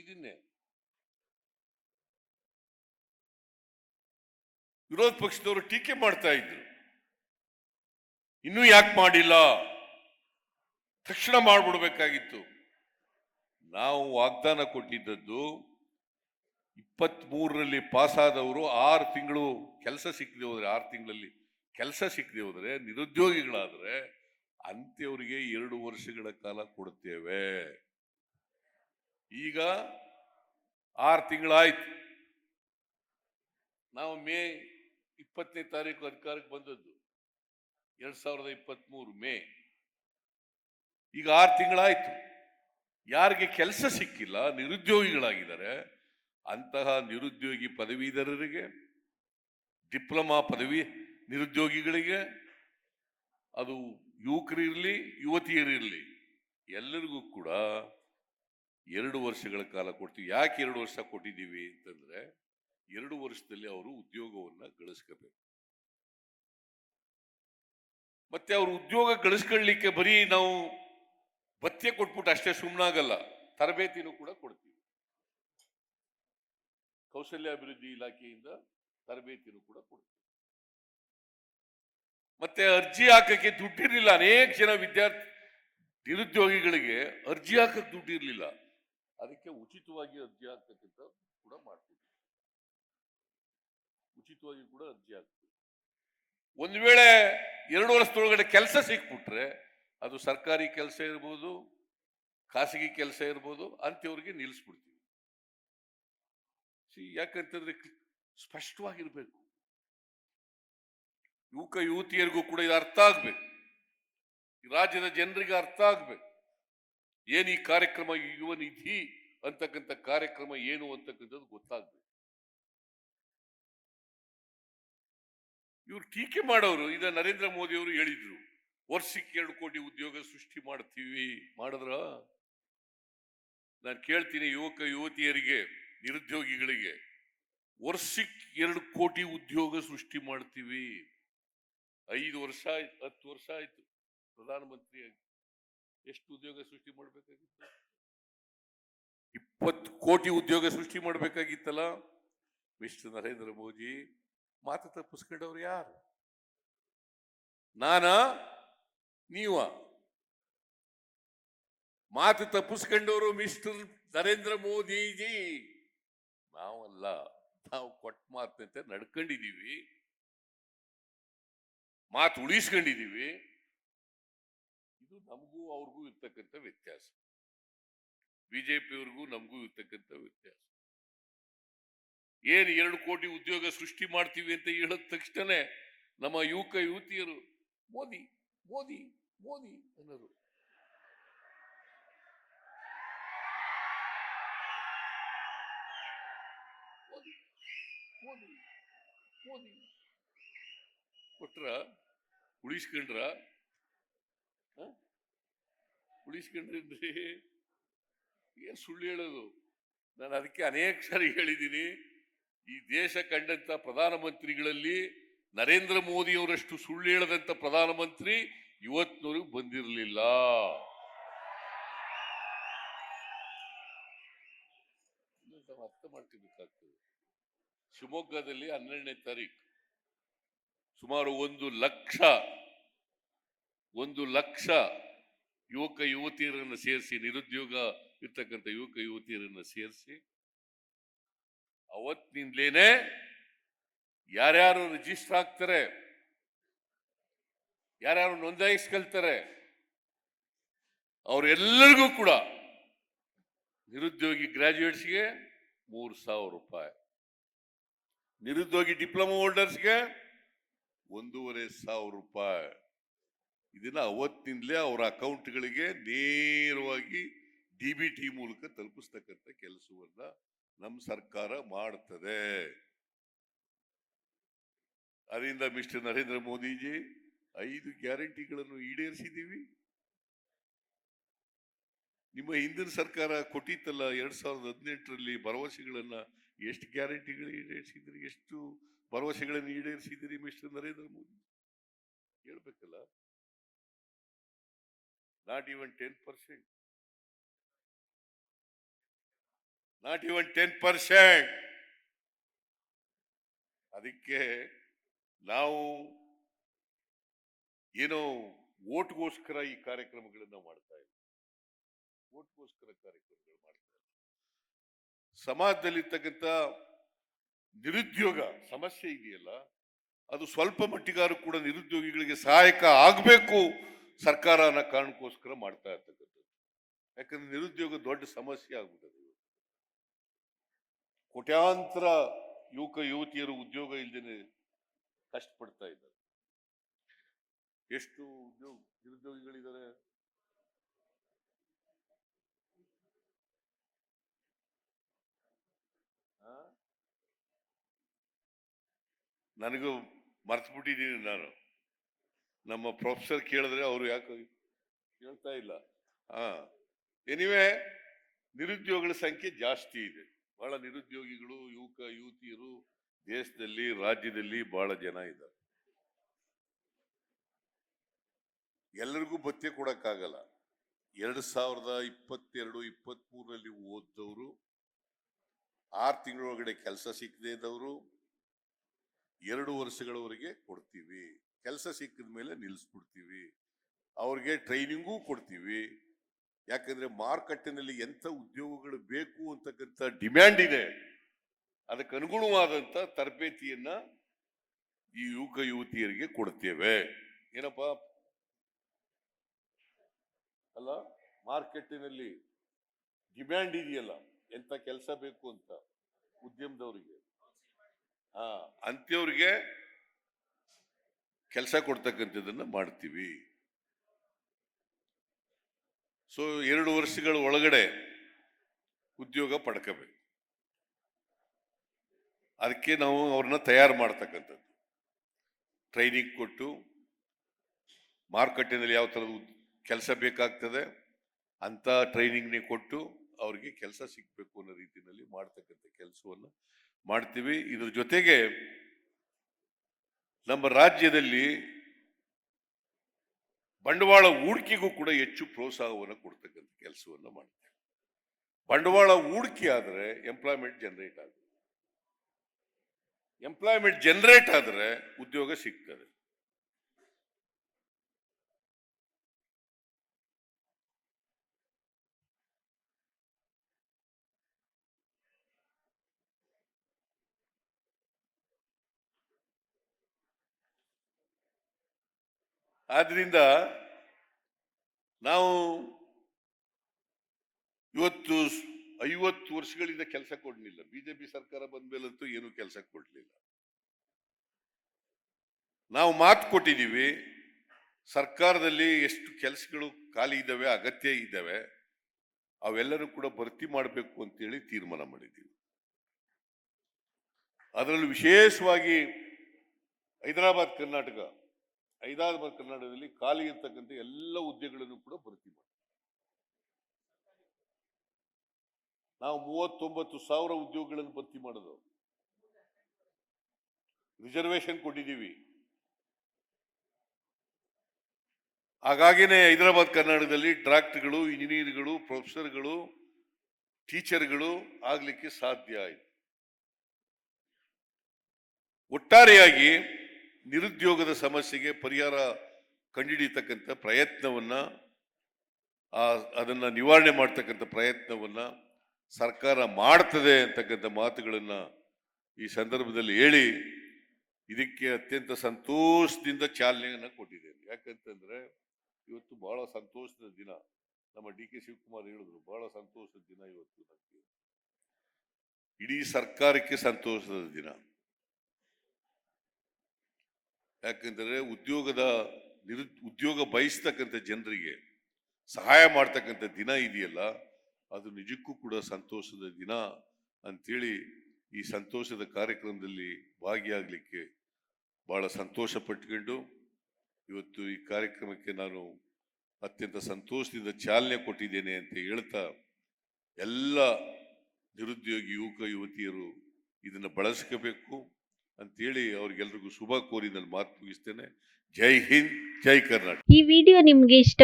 ಇದನ್ನೇ. ವಿರೋಧ ಪಕ್ಷದವರು ಟೀಕೆ ಮಾಡ್ತಾ ಇದ್ರು. ಇನ್ನೂ ಯಾಕೆ ಮಾಡಿಲ್ಲ? ತಕ್ಷಣ ಮಾಡ್ಬಿಡ್ಬೇಕಾಗಿತ್ತು. ನಾವು ವಾಗ್ದಾನ ಕೊಟ್ಟಿದ್ದದ್ದು ಇಪ್ಪತ್ತ್ ಮೂರರಲ್ಲಿ ಪಾಸ್ ಆದವರು ಆರು ತಿಂಗಳು ಕೆಲಸ ಸಿಕ್ಕದೆ ಹೋದ್ರೆ, ಆರು ತಿಂಗಳಲ್ಲಿ ಕೆಲಸ ಸಿಕ್ಕದೆ ಹೋದ್ರೆ, ನಿರುದ್ಯೋಗಿಗಳಾದ್ರೆ ಅಂತ್ಯವರಿಗೆ ಎರಡು ವರ್ಷಗಳ ಕಾಲ ಕೊಡುತ್ತೇವೆ. ಈಗ ಆರು ತಿಂಗಳಾಯ್ತು. ನಾವು ಮೇ ಇಪ್ಪತ್ತನೇ ತಾರೀಕು ಅಧಿಕಾರಕ್ಕೆ ಬಂದದ್ದು. ಎರಡ್ ಸಾವಿರದ ಇಪ್ಪತ್ತ್ ಮೂರು ಮೇ. ಈಗ ಆರು ತಿಂಗಳಾಯ್ತು. ಯಾರಿಗೆ ಕೆಲಸ ಸಿಕ್ಕಿಲ್ಲ, ನಿರುದ್ಯೋಗಿಗಳಾಗಿದ್ದಾರೆ, ಅಂತಹ ನಿರುದ್ಯೋಗಿ ಪದವೀಧರರಿಗೆ, ಡಿಪ್ಲೊಮಾ ಪದವಿ ನಿರುದ್ಯೋಗಿಗಳಿಗೆ, ಅದು ಯುವಕರಿರಲಿ, ಯುವತಿಯರಿರಲಿ, ಎಲ್ಲರಿಗೂ ಕೂಡ ಎರಡು ವರ್ಷಗಳ ಕಾಲ ಕೊಡ್ತೀವಿ. ಯಾಕೆ ಎರಡು ವರ್ಷ ಕೊಟ್ಟಿದ್ದೀವಿ ಅಂತಂದ್ರೆ, ಎರಡು ವರ್ಷದಲ್ಲಿ ಅವರು ಉದ್ಯೋಗವನ್ನ ಗಳಿಸ್ಕೋಬೇಕು. ಮತ್ತೆ ಅವರು ಉದ್ಯೋಗ ಗಳಿಸ್ಕೊಳ್ಳಿಕ್ಕೆ ಬರೀ ನಾವು ಭತ್ಯೆ ಕೊಟ್ಬಿಟ್ಟು ಅಷ್ಟೇ ಸುಮ್ಮನಾಗಲ್ಲ ತರಬೇತಿನೂ ಕೂಡ ಕೊಡ್ತೀವಿ. ಕೌಶಲ್ಯಾಭಿವೃದ್ಧಿ ಇಲಾಖೆಯಿಂದ ತರಬೇತಿನೂ ಕೂಡ ಕೊಡ್ತೀವಿ. ಮತ್ತೆ ಅರ್ಜಿ ಹಾಕಕ್ಕೆ ದುಡ್ಡಿರ್ಲಿಲ್ಲ. ಅನೇಕ ಜನ ವಿದ್ಯಾರ್ಥಿ ನಿರುದ್ಯೋಗಿಗಳಿಗೆ ಅರ್ಜಿ ಹಾಕಕ್ಕೆ ದುಡ್ಡಿರ್ಲಿಲ್ಲ. ಅದಕ್ಕೆ ಉಚಿತವಾಗಿ ಅರ್ಜಿ ಹಾಕ್ತಕ್ಕಂಥ ಕೂಡ ಮಾಡ್ತೀವಿ ಉಚಿತವಾಗಿ ಕೂಡ ಅರ್ಜಿ ಹಾಕ್ತೀವಿ ಒಂದು ವೇಳೆ ಎರಡು ವರ್ಷದೊಳಗಡೆ ಕೆಲಸ ಸಿಕ್ಬಿಟ್ರೆ ಅದು ಸರ್ಕಾರಿ ಕೆಲಸ ಇರ್ಬೋದು, ಖಾಸಗಿ ಕೆಲಸ ಇರ್ಬೋದು, ಅಂಥವ್ರಿಗೆ ನಿಲ್ಲಿಸ್ಬಿಡ್ತೀವಿ ಸಿ, ಯಾಕಂತಂದ್ರೆ ಸ್ಪಷ್ಟವಾಗಿರ್ಬೇಕು. ಯುವಕ, ಯುವತಿಯರಿಗೂ ಕೂಡ ಇದು ಅರ್ಥ ಆಗ್ಬೇಕು. ರಾಜ್ಯದ ಜನರಿಗೆ ಅರ್ಥ ಆಗ್ಬೇಕು. ಏನ್ ಈ ಕಾರ್ಯಕ್ರಮ ಯುವ ನಿಧಿ ಅಂತಕ್ಕಂಥ ಕಾರ್ಯಕ್ರಮ ಏನು ಅಂತಕ್ಕಂಥದ್ದು ಗೊತ್ತಾಗ್ಬೇಕು. ಇವ್ರು ಟೀಕೆ ಮಾಡೋರು ಇದ ನರೇಂದ್ರ ಮೋದಿ ಅವರು ಹೇಳಿದ್ರು, ವರ್ಷಕ್ಕೆ ಎರಡು ಕೋಟಿ ಉದ್ಯೋಗ ಸೃಷ್ಟಿ ಮಾಡ್ತೀವಿ, ಮಾಡಿದ್ರ? ನಾನು ಕೇಳ್ತೀನಿ ಯುವಕ ಯುವತಿಯರಿಗೆ, ನಿರುದ್ಯೋಗಿಗಳಿಗೆ, ವರ್ಷಕ್ಕೆ ಎರಡು ಕೋಟಿ ಉದ್ಯೋಗ ಸೃಷ್ಟಿ ಮಾಡ್ತೀವಿ. ಐದು ವರ್ಷ ಆಯ್ತು, ಹತ್ತು ವರ್ಷ ಆಯ್ತು ಪ್ರಧಾನಮಂತ್ರಿ ಆಗಿ ಎಷ್ಟು ಉದ್ಯೋಗ ಸೃಷ್ಟಿ ಮಾಡಬೇಕಾಗಿತ್ತು? ಇಪ್ಪತ್ತು ಕೋಟಿ ಉದ್ಯೋಗ ಸೃಷ್ಟಿ ಮಾಡಬೇಕಾಗಿತ್ತಲ್ಲ? ಮಿಸ್ಟರ್ ನರೇಂದ್ರ ಮೋದಿ, ಮಾತು ತಪ್ಪಿಸ್ಕೊಂಡವ್ರು ಯಾರು? ನಾನ? ನೀವ? ಮಾತು ತಪ್ಪಿಸ್ಕೊಂಡವರು ಮಿಸ್ಟರ್ ನರೇಂದ್ರ ಮೋದಿಜಿ. ನಾವಲ್ಲ, ನಾವು ಕೊಟ್ಟ ಮಾತಂತೆ ನಡ್ಕೊಂಡಿದ್ದೀವಿ. ಮಾತು ಉಳಿಸ್ಕೊಂಡಿದೀವಿ ನಮಗೂ ಅವ್ರಿಗೂ ಇರ್ತಕ್ಕಂಥ ವ್ಯತ್ಯಾಸ. ಬಿಜೆಪಿಯವ್ರಿಗೂ ನಮಗೂ ಇರ್ತಕ್ಕಂಥ ವ್ಯತ್ಯಾಸ. ಏನು ಎರಡು ಕೋಟಿ ಉದ್ಯೋಗ ಸೃಷ್ಟಿ ಮಾಡ್ತೀವಿ ಅಂತ ಹೇಳಿದ ತಕ್ಷಣ ನಮ್ಮ ಯುವಕ ಯುವತಿಯರು, ಮೋದಿ ಮೋದಿ ಮೋದಿ ಅನ್ನೋರು. ಕೊಟ್ರ, ಉಳಿಸ್ಕೊಂಡ್ರ? ಉಳಿಸ್ಕೊಂಡ್ರಿ ಏನ್ ಸುಳ್ಳು ಹೇಳೋದು? ನಾನು ಅದಕ್ಕೆ ಅನೇಕ ಸಾರಿ ಹೇಳಿದ್ದೀನಿ. ಈ ದೇಶ ಕಂಡಂತ ಪ್ರಧಾನಮಂತ್ರಿಗಳಲ್ಲಿ ನರೇಂದ್ರ ಮೋದಿಯವರಷ್ಟು ಸುಳ್ಳು ಹೇಳದಂತ ಪ್ರಧಾನಮಂತ್ರಿ ಇವತ್ತಿನವರೆಗೂ ಬಂದಿರಲಿಲ್ಲ. ಅರ್ಥ ಮಾಡ್ಕೋಬೇಕಾಗ್ತದೆ. ಶಿವಮೊಗ್ಗದಲ್ಲಿ ಹನ್ನೆರಡನೇ ತಾರೀಕು ಸುಮಾರು ಒಂದು ಲಕ್ಷ ಒಂದು ಲಕ್ಷ ಯುವಕ ಯುವತಿಯರನ್ನು ಸೇರಿಸಿ, ನಿರುದ್ಯೋಗ ಇರ್ತಕ್ಕಂಥ ಯುವಕ ಯುವತಿಯರನ್ನು ಸೇರಿಸಿ ಅವತ್ತಿನಿಂದಲೇನೆ ಯಾರ್ಯಾರು ರಿಜಿಸ್ಟರ್ ಆಗ್ತಾರೆ, ಯಾರ್ಯಾರು ನೋಂದಾಯಿಸ್ಕೊಳ್ತಾರೆ, ಅವರೆಲ್ಲರಿಗೂ ಕೂಡ ನಿರುದ್ಯೋಗಿ ಗ್ರಾಜುಯೇಟ್ಸ್ಗೆ ಮೂರು ಸಾವಿರ ರೂಪಾಯಿ, ನಿರುದ್ಯೋಗಿ ಡಿಪ್ಲೊಮಾ ಹೋಲ್ಡರ್ಸ್ಗೆ ಒಂದೂವರೆ ಸಾವಿರ ರೂಪಾಯಿ. ಇದನ್ನ ಅವತ್ತಿನಿಂದಲೇ ಅವರ ಅಕೌಂಟ್ಗಳಿಗೆ ನೇರವಾಗಿ ಡಿ ಬಿ ಟಿ ಮೂಲಕ ತಲುಪಿಸ್ತಕ್ಕಂಥ ಕೆಲಸವನ್ನ ನಮ್ಮ ಸರ್ಕಾರ ಮಾಡ್ತದೆ. ಅದರಿಂದ ಮಿಸ್ಟರ್ ನರೇಂದ್ರ ಮೋದಿಜಿ ಐದು ಗ್ಯಾರಂಟಿಗಳನ್ನು ಈಡೇರಿಸಿದ್ದೀವಿ. ನಿಮ್ಮ ಹಿಂದಿನ ಸರ್ಕಾರ ಕೊಟ್ಟಿತ್ತಲ್ಲ, ಎರಡ್ ಸಾವಿರದ ಹದಿನೆಂಟರಲ್ಲಿ ಭರವಸೆಗಳನ್ನ ಎಷ್ಟು ಗ್ಯಾರಂಟಿಗಳು ಈಡೇರಿಸಿದ್ರಿ, ಎಷ್ಟು ಭರವಸೆಗಳನ್ನು ಈಡೇರಿಸಿದಿರಿ ಮಿಸ್ಟರ್ ನರೇಂದ್ರ ಮೋದಿ ಹೇಳ್ಬೇಕಲ್ಲ. Not even ten percent not even ten percent ಅದಕ್ಕೆ ನಾವು ಏನೋ ಓಟ್ಗೋಸ್ಕರ ಈ ಕಾರ್ಯಕ್ರಮಗಳನ್ನ ಮಾಡ್ತಾ ಇದ್ದೀವಿ ಓಟ್ಗೋಸ್ಕರ ಕಾರ್ಯಕ್ರಮಗಳು ಮಾಡ್ತಾ ಇದ್ದೀವಿ ಸಮಾಜದಲ್ಲಿರ್ತಕ್ಕಂಥ ನಿರುದ್ಯೋಗ ಸಮಸ್ಯೆ ಇದೆಯಲ್ಲ, ಅದು ಸ್ವಲ್ಪ ಮಟ್ಟಿಗಾರು ಕೂಡ ನಿರುದ್ಯೋಗಿಗಳಿಗೆ ಸಹಾಯಕ ಆಗಬೇಕು ಸರ್ಕಾರ ಅನ್ನೋ ಕಾರಣಕ್ಕೋಸ್ಕರ ಮಾಡ್ತಾ ಇರ್ತಕ್ಕಂಥದ್ದು. ಯಾಕಂದ್ರೆ ನಿರುದ್ಯೋಗ ದೊಡ್ಡ ಸಮಸ್ಯೆ ಆಗ್ಬಿಟ್ಟದೆ ಕೋಟ್ಯಾಂತರ ಯುವಕ, ಯುವತಿಯರು ಉದ್ಯೋಗ ಇಲ್ದೇನೆ ಕಷ್ಟಪಡ್ತಾ ಇದ್ದಾರೆ. ಎಷ್ಟು ಉದ್ಯೋಗ ನಿರುದ್ಯೋಗಿಗಳಿದ್ದಾರೆ? ನನಗೂ ಮರ್ತು ಬಿಟ್ಟಿದ್ದೀನಿ ನಾನು. ನಮ್ಮ ಪ್ರೊಫೆಸರ್ ಕೇಳಿದ್ರೆ ಅವರು ಯಾಕೆ ಕೇಳ್ತಾ ಇಲ್ಲ. ಹಾ ಎನಿವೆ ನಿರುದ್ಯೋಗಿಗಳ ಸಂಖ್ಯೆ ಜಾಸ್ತಿ ಇದೆ. ಬಹಳ ನಿರುದ್ಯೋಗಿಗಳು, ಯುವಕ, ಯುವತಿಯರು ದೇಶದಲ್ಲಿ, ರಾಜ್ಯದಲ್ಲಿ ಬಹಳ ಜನ ಇದ್ದಾರೆ. ಎಲ್ಲರಿಗೂ ಭತ್ಯೆ ಕೊಡಕ್ಕಾಗಲ್ಲ. ಎರಡು ಸಾವಿರದ ಇಪ್ಪತ್ತೆರಡು ಇಪ್ಪತ್ತ್ ಮೂರರಲ್ಲಿ ಓದ್ದವರು, ಆರು ತಿಂಗಳೊಳಗಡೆ ಕೆಲಸ ಸಿಕ್ಕದೇ ಇದ್ದವರು, ಎರಡು ವರ್ಷಗಳವರೆಗೆ ಕೊಡ್ತೀವಿ. ಕೆಲಸ ಸಿಕ್ಕಿದ ಮೇಲೆ ನಿಲ್ಲಿಸ್ಬಿಡ್ತೀವಿ ಅವ್ರಿಗೆ ಟ್ರೈನಿಂಗೂ ಕೊಡ್ತೀವಿ. ಯಾಕಂದ್ರೆ ಮಾರುಕಟ್ಟೆನಲ್ಲಿ ಎಂಥ ಉದ್ಯೋಗಗಳು ಬೇಕು ಅಂತಕ್ಕಂಥ ಡಿಮ್ಯಾಂಡ್ ಇದೆ. ಅದಕ್ಕೆ ಅನುಗುಣವಾದಂತ ತರಬೇತಿಯನ್ನ ಈ ಯುವಕ ಯುವತಿಯರಿಗೆ ಕೊಡ್ತೇವೆ. ಏನಪ್ಪ? ಅಲ್ಲ ಮಾರ್ಕೆಟಿನಲ್ಲಿ ಡಿಮ್ಯಾಂಡ್ ಇದೆಯಲ್ಲ ಎಂತ ಕೆಲಸ ಬೇಕು ಅಂತ ಉದ್ಯಮದವರಿಗೆ. ಹಾ ಅಂತ್ಯವ್ರಿಗೆ ಕೆಲಸ ಕೊಡ್ತಕ್ಕಂಥದ್ದನ್ನು ಮಾಡ್ತೀವಿ. ಸೊ ಎರಡು ವರ್ಷಗಳ ಒಳಗಡೆ ಉದ್ಯೋಗ ಪಡ್ಕೋಬೇಕು. ಅದಕ್ಕೆ ನಾವು ಅವ್ರನ್ನ ತಯಾರು ಮಾಡ್ತಕ್ಕಂಥದ್ದು. ಟ್ರೈನಿಂಗ್ ಕೊಟ್ಟು ಮಾರುಕಟ್ಟೆಯಲ್ಲಿ ಯಾವ ಥರದ ಕೆಲಸ ಬೇಕಾಗ್ತದೆ, ಅಂಥ ಟ್ರೈನಿಂಗ್ನೇ ಕೊಟ್ಟು ಅವ್ರಿಗೆ ಕೆಲಸ ಸಿಗಬೇಕು ಅನ್ನೋ ರೀತಿಯಲ್ಲಿ ಮಾಡ್ತಕ್ಕಂಥ ಕೆಲಸವನ್ನು ಮಾಡ್ತೀವಿ. ಇದ್ರ ಜೊತೆಗೆ ನಮ್ಮ ರಾಜ್ಯದಲ್ಲಿ ಬಂಡವಾಳ ಹೂಡಿಕೆಗೂ ಕೂಡ ಹೆಚ್ಚು ಪ್ರೋತ್ಸಾಹವನ್ನು ಕೊಡ್ತಕ್ಕಂಥ ಕೆಲಸವನ್ನು ಮಾಡ್ತೀವಿ ಬಂಡವಾಳ ಹೂಡಿಕೆ ಆದರೆ ಎಂಪ್ಲಾಯ್ಮೆಂಟ್ ಜನರೇಟ್ ಆಗುತ್ತೆ. ಎಂಪ್ಲಾಯ್ಮೆಂಟ್ ಜನರೇಟ್ ಆದರೆ ಉದ್ಯೋಗ ಸಿಗ್ತದೆ. ಆದ್ರಿಂದ ನಾವು ಇವತ್ತು ಐವತ್ತು ವರ್ಷಗಳಿಂದ ಕೆಲಸ ಕೊಡ್ಲಿಲ್ಲ. ಬಿಜೆಪಿ ಸರ್ಕಾರ ಬಂದ ಮೇಲಂತೂ ಏನು ಕೆಲಸ ಕೊಡಲಿಲ್ಲ. ನಾವು ಮಾತು ಕೊಟ್ಟಿದ್ದೀವಿ. ಸರ್ಕಾರದಲ್ಲಿ ಎಷ್ಟು ಕೆಲಸಗಳು ಖಾಲಿ ಇದ್ದಾವೆ, ಅಗತ್ಯ ಇದ್ದಾವೆ, ಅವೆಲ್ಲರೂ ಕೂಡ ಭರ್ತಿ ಮಾಡಬೇಕು ಅಂತೇಳಿ ತೀರ್ಮಾನ ಮಾಡಿದ್ದೀವಿ. ಅದರಲ್ಲೂ ವಿಶೇಷವಾಗಿ ಹೈದರಾಬಾದ್, ಕರ್ನಾಟಕ ಹೈದರಾಬಾದ್ ಕರ್ನಾಟಕದಲ್ಲಿ ಖಾಲಿ ಇರ್ತಕ್ಕಂಥ ಎಲ್ಲ ಹುದ್ದೆಗಳನ್ನು ಕೂಡ ಭರ್ತಿ ಮಾಡಿ. ನಾವು ಮೂವತ್ತೊಂಬತ್ತು ಸಾವಿರ ಉದ್ಯೋಗಗಳನ್ನು ಭರ್ತಿ ಮಾಡೋದು ರಿಸರ್ವೇಶನ್ ಕೊಟ್ಟಿದ್ದೀವಿ. ಹಾಗಾಗಿನೇ ಹೈದರಾಬಾದ್, ಕರ್ನಾಟಕದಲ್ಲಿ ಡಾಕ್ಟರ್ಗಳು ಇಂಜಿನಿಯರ್ಗಳು, ಪ್ರೊಫೆಸರ್ಗಳು, ಟೀಚರ್ಗಳು ಆಗಲಿಕ್ಕೆ ಸಾಧ್ಯ ಆಯಿತು. ಒಟ್ಟಾರೆಯಾಗಿ ನಿರುದ್ಯೋಗದ ಸಮಸ್ಯೆಗೆ ಪರಿಹಾರ ಕಂಡುಹಿಡಿಯತಕ್ಕಂಥ ಪ್ರಯತ್ನವನ್ನ ಅದನ್ನ ನಿವಾರಣೆ ಮಾಡ್ತಕ್ಕಂಥ ಪ್ರಯತ್ನವನ್ನ ಸರ್ಕಾರ ಮಾಡ್ತದೆ ಅಂತಕ್ಕಂಥ ಮಾತುಗಳನ್ನ ಈ ಸಂದರ್ಭದಲ್ಲಿ ಹೇಳಿ ಇದಕ್ಕೆ ಅತ್ಯಂತ ಸಂತೋಷದಿಂದ ಚಾಲನೆಯನ್ನು ಕೊಟ್ಟಿದ್ದೇನೆ. ಯಾಕಂತಂದ್ರೆ ಇವತ್ತು ಬಹಳ ಸಂತೋಷದ ದಿನ. ನಮ್ಮ ಡಿ ಕೆ ಶಿವಕುಮಾರ್ ಹೇಳಿದ್ರು, ಬಹಳ ಸಂತೋಷದ ದಿನ ಇವತ್ತು. ನಮಗೆ ಇಡೀ ಸರ್ಕಾರಕ್ಕೆ ಸಂತೋಷದ ದಿನ. ಯಾಕಂದ್ರೆ ಉದ್ಯೋಗದ ನಿರು, ಉದ್ಯೋಗ ಬಯಸ್ತಕ್ಕಂಥ ಜನರಿಗೆ ಸಹಾಯ ಮಾಡ್ತಕ್ಕಂಥ ದಿನ ಇದೆಯಲ್ಲ, ಅದು ನಿಜಕ್ಕೂ ಕೂಡ ಸಂತೋಷದ ದಿನ ಅಂಥೇಳಿ ಈ ಸಂತೋಷದ ಕಾರ್ಯಕ್ರಮದಲ್ಲಿ ಭಾಗಿಯಾಗಲಿಕ್ಕೆ ಭಾಳ ಸಂತೋಷ ಪಟ್ಕೊಂಡು ಇವತ್ತು ಈ ಕಾರ್ಯಕ್ರಮಕ್ಕೆ ನಾನು ಅತ್ಯಂತ ಸಂತೋಷದಿಂದ ಚಾಲನೆ ಕೊಟ್ಟಿದ್ದೇನೆ ಅಂತ ಹೇಳ್ತಾ ಎಲ್ಲ ನಿರುದ್ಯೋಗಿ ಯುವಕ ಯುವತಿಯರು ಇದನ್ನು ಬಳಸ್ಕೋಬೇಕು. ಅಂತೇಳಿ ಅವ್ರಿಗೆಲ್ರಿಗೂ ಶುಭ ಕೋರಿ ನಾನು ಮಾತು ಮುಗಿಸ್ತೇನೆ. ಜೈ ಹಿಂದ್, ಜೈ ಕರ್ನಾಟಕ. ಈ ವಿಡಿಯೋ ನಿಮ್ಗೆ ಇಷ್ಟ